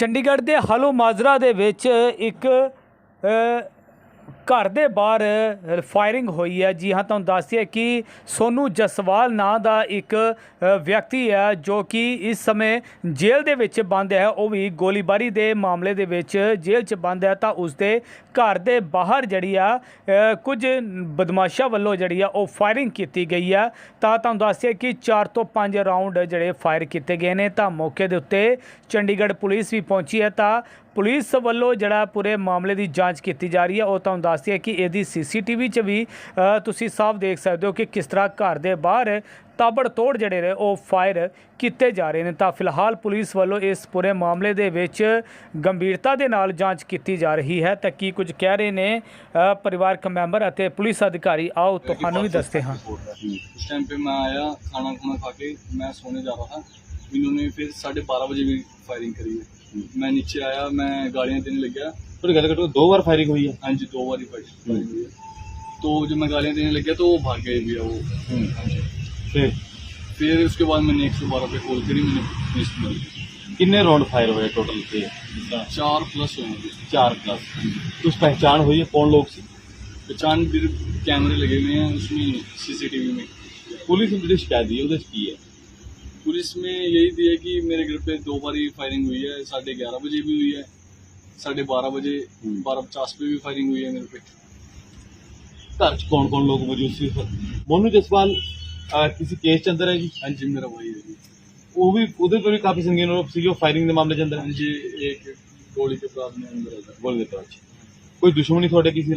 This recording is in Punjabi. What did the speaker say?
ਚੰਡੀਗੜ੍ਹ ਦੇ ਹਲੋ ਮਾਜਰਾ ਦੇ ਵਿੱਚ ਇੱਕ ਘਰ ਦੇ ਬਾਹਰ ਫਾਇਰਿੰਗ ਹੋਈ ਹੈ। ਜੀ ਹਾਂ, ਤੁਹਾਨੂੰ ਦੱਸਿਆ ਕਿ ਸੋਨੂ ਜਸਵਾਲ ਨਾਂ ਦਾ ਇੱਕ ਵਿਅਕਤੀ ਹੈ ਜੋ ਕਿ ਇਸ ਸਮੇਂ ਜੇਲ੍ਹ ਦੇ ਵਿੱਚ ਬੰਦ ਹੈ। ਉਹ ਵੀ ਗੋਲੀਬਾਰੀ ਦੇ ਮਾਮਲੇ ਦੇ ਵਿੱਚ ਜੇਲ੍ਹ 'ਚ ਬੰਦ ਹੈ। ਤਾਂ ਉਸ ਦੇ ਘਰ ਦੇ ਬਾਹਰ ਜਿਹੜੀ ਆ ਕੁਝ ਬਦਮਾਸ਼ਾਂ ਵੱਲੋਂ ਜਿਹੜੀ ਆ, ਉਹ ਫਾਇਰਿੰਗ ਕੀਤੀ ਗਈ ਆ। ਤਾਂ ਤੁਹਾਨੂੰ ਦੱਸਿਆ ਕਿ 4 ਤੋਂ 5 ਰਾਉਂਡ ਜਿਹੜੇ ਫਾਇਰ ਕੀਤੇ ਗਏ ਨੇ। ਤਾਂ ਮੌਕੇ ਦੇ ਉੱਤੇ ਚੰਡੀਗੜ੍ਹ ਪੁਲਿਸ ਵੀ ਪਹੁੰਚੀ ਹੈ। ਤਾਂ ਪੁਲਿਸ ਵੱਲੋਂ ਜਿਹੜਾ ਪੂਰੇ ਮਾਮਲੇ ਦੀ ਜਾਂਚ ਕੀਤੀ ਜਾ ਰਹੀ ਹੈ। ਉਹ ਤੁਹਾਨੂੰ ਦੱਸ ਦੱਸਦੀ ਹੈ ਕਿ ਇਹਦੀ ਸੀਸੀਟੀਵੀ 'ਚ ਵੀ ਅ, ਤੁਸੀਂ ਸਾਫ਼ ਦੇਖ ਸਕਦੇ ਹੋ ਕਿ ਕਿਸ ਤਰ੍ਹਾਂ ਘਰ ਦੇ ਬਾਹਰ ਤਾਬੜਤੋੜ ਜਿਹੜੇ ਨੇ ਉਹ ਫਾਇਰ ਕੀਤੇ ਜਾ ਰਹੇ ਨੇ ਤਾਂ ਫਿਲਹਾਲ ਪੁਲਿਸ ਵੱਲੋਂ ਇਸ ਪੂਰੇ ਮਾਮਲੇ ਦੇ ਵਿੱਚ ਗੰਭੀਰਤਾ ਦੇ ਨਾਲ ਜਾਂਚ ਕੀਤੀ ਜਾ ਰਹੀ ਹੈ ਤਾਂ ਕੀ ਕੁਝ ਕਹਿ ਰਹੇ ਨੇ ਅ, ਪਰਿਵਾਰਕ ਮੈਂਬਰ ਅਤੇ ਪੁਲਿਸ ਅਧਿਕਾਰੀ ਆਓ ਤੁਹਾਨੂੰ ਵੀ ਦੱਸਦੇ ਹਾਂ उस टाइम पे मैं आया खाना खुना खा के मैं सोने जा रहा था इन्होंने फिर साढ़े बारह बजे भी फायरिंग करी है मैं नीचे आया मैं गालियाँ देने लग गया सॉरी गलत कटो दो बार फायरिंग हुई है। हाँ जी दो बार फायरिंग हुई हम्म। है। तो जब मैं गालियाँ देने लग गया तो वो भाग गया भैया वो। हम्म। हाँ फिर? फिर उसके बाद मैंने एक सौ बारह पे कॉल करी मैंने पुलिस में कितने राउंड फायर हुए टोटल के? चार प्लस हुए चार प्लस तो कुछ पहचान हुई है कौन लोग से? पहचान फिर कैमरे लगे हुए हैं उसमें सीसीटीवी में। पुलिस ने शिकायत दी है उधर की है? पुलिस में यही दिया कि मेरे घर पे दो बार फायरिंग हुई है साढ़े ग्यारह बजे भी हुई है। साढ़े बारह बजे हम्म। बारह पचास पे भी फायरिंग हुई है मेरे पे घर च कौन कौन लोग मौजूद सी मोनू जसवाल अ, किसी केस च अंदर है जी हाँ जी मेरा भाई है जी ਉਹ ਵੀ ਉਹਦੇ ਤੋਂ ਵੀ ਕਾਫੀ ਸੰਗੀਨ ਆਰੋਪ ਸੀ ਜੋ ਫਾਇਰਿੰਗ ਦੇ ਮਾਮਲੇ ਚ ਅੰਦਰ हाँ जी एक गोली के बाद में अंदर आता ਬੋਲ ਦਿੱਤਾ ਅੱਛਾ ਕੋਈ ਦੁਸ਼ਮਣੀ ਤੁਹਾਡੇ ਕਿਸੇ ਨਾਲ